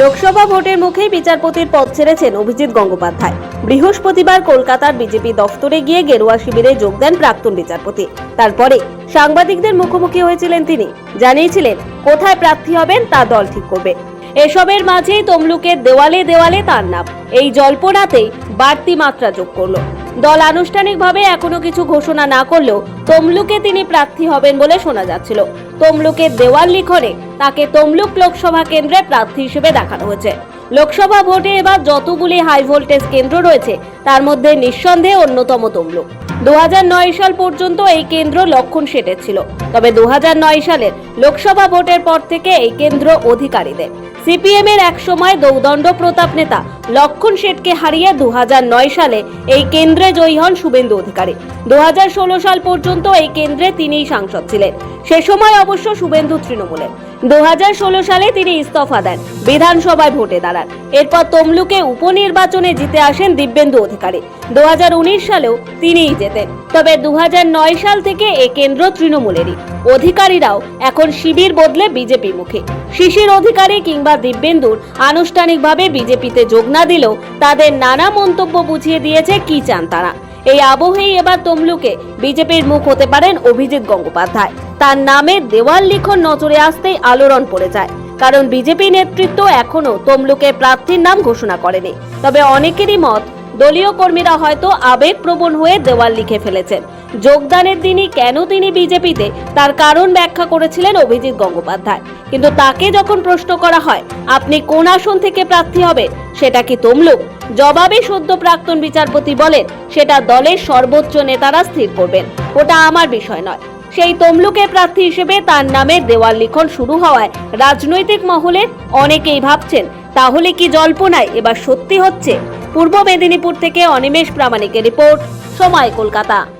লোকসভা ভোটের মুখেই বিচারপতির পদ ছেড়েছেন অভিজিৎ গঙ্গোপাধ্যায়। বৃহস্পতিবার কলকাতার বিজেপি দফতরে গিয়ে গেরুয়া শিবিরে যোগ দেন প্রাক্তন বিচারপতি। তারপরে সাংবাদিকদের মুখোমুখি হয়েছিলেন তিনি। জানিয়েছিলেন, কোথায় প্রার্থী হবেন তা দল ঠিক করবে। এসবের মাঝেই তমলুকের দেওয়ালে দেওয়ালে তার নাম। এই জল্পনাতেই বাড়তি মাত্রা যোগ করল। দল আনুষ্ঠানিকভাবে এখনও কিছু ঘোষণা না করলেও তমলুকে তিনি প্রার্থী হবেন বলে শোনা যাচ্ছিল। তমলুকের দেওয়াল লিখনে তাকে তমলুক লোকসভা কেন্দ্রে প্রার্থী হিসেবে দেখানো হয়েছে। লোকসভা ভোটে এবার যতগুলি হাই ভোল্টেজ কেন্দ্র রয়েছে, তার মধ্যে নিঃসন্দেহে অন্যতম তমলুক। দু হাজার নয় সাল পর্যন্ত এই কেন্দ্র লক্ষণ সেটের ছিল তবে দু হাজার নয় সালের লোকসভা ভোটের পর থেকে এই কেন্দ্র অধিকারীদের সিপিএম এর এক সময় দৌদণ্ড প্রতাপ নেতা লক্ষণ শেঠকে হারিয়ে দু সালে এই কেন্দ্রে জয়ী হন শুভেন্দু অধিকারী। দু সাল পর্যন্ত এই কেন্দ্রে তিনিই সাংসদ ছিলেন। সে সময় অবশ্য শুভেন্দু তৃণমূলের। দুহাজার ষোলো সালে তিনি ইস্তফা দেন, বিধানসভায় ভোটে দাঁড়ান। এরপর তমলুকে উপনির্বাচনে জিতে আসেন দিব্যেন্দু অধিকারী। দু হাজার উনিশ সালেও তিনিই জেতেন। তবে দু হাজার নয় সাল থেকে এ কেন্দ্র তৃণমূলেরই। অধিকারীরাও এখন শিবির বদলে বিজেপি মুখে। শিশির অধিকারী কিংবা দিব্যেন্দুর আনুষ্ঠানিকভাবে বিজেপিতে যোগ না দিলেও তাদের নানা মন্তব্য বুঝিয়ে দিয়েছে কি চান তারা। এই আবহেই এবার তমলুকে বিজেপির মুখ হতে পারেন অভিজিৎ গঙ্গোপাধ্যায়। তার নামে দেওয়াল লিখন নজরে আসতেই আলোড়ন পড়ে যায়। কারণ বিজেপি নেতৃত্ব এখনও তমলুকে প্রার্থীর নাম ঘোষণা করেনি। তবে অনেকেরই মত দলীয় কর্মীরা হয়তো আবেগপ্রবণ হয়ে দেওয়াল লিখে ফেলেছেন। যোগদানের দিনই কেন তিনি বিজেপিতে, তার কারণ ব্যাখ্যা করেছিলেন অভিজিৎ গঙ্গোপাধ্যায়। কিন্তু তাকে যখন প্রশ্ন করা হয়, আপনি কোন আসন থেকে প্রার্থী হবেন, সেটা কি তমলুক? জবাবে সদ্য প্রাক্তন বিচারপতি বলেন, সেটা দলের সর্বোচ্চ নেতারা স্থির করবেন। ওটা আমার বিষয় নয়। সেই তমলুকে প্রার্থী হিসেবে তার নামে দেওয়াল লিখন শুরু হওয়ায় রাজনৈতিক মহলে অনেকেই ভাবছেন, তাহলে কি জল্পনায় এবার সত্যি হচ্ছে? পূর্ব মেদিনীপুর থেকে অনিমেষ প্রামাণিকের রিপোর্ট সময় কলকাতা।